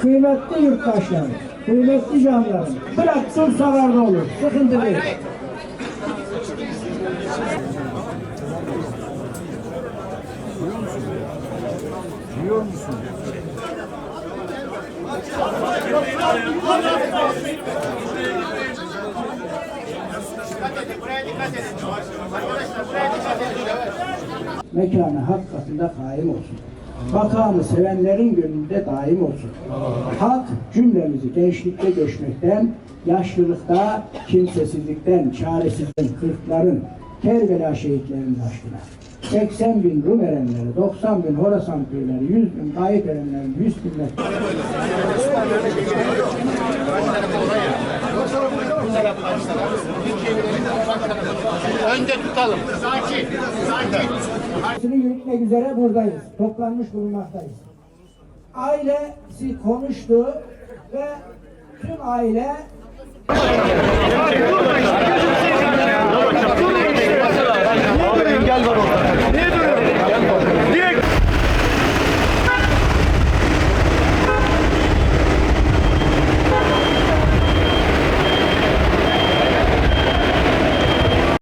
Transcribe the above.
Kıymetli yurttaşlarım, kıymetli canlarım, bıraktım savarda olur, sıkıntı değil. Mekanı hak katında kaim olsun. Makamı sevenlerin gönlünde daim olsun. Hak cümlemizi gençlikte göçmekten, yaşlılıkta, kimsesizlikten, çaresizlikten, kırkların, Kerbela şehitlerinin aşkına. 80 bin Rum erenleri, 90 bin Horasan köyleri, 100 bin Tayyip erenleri, 100 binler Önce tutalım. Sakin. Sakin. Yürütmek üzere buradayız. Toplanmış bulunmaktayız. Ailesi konuştu ve tüm aile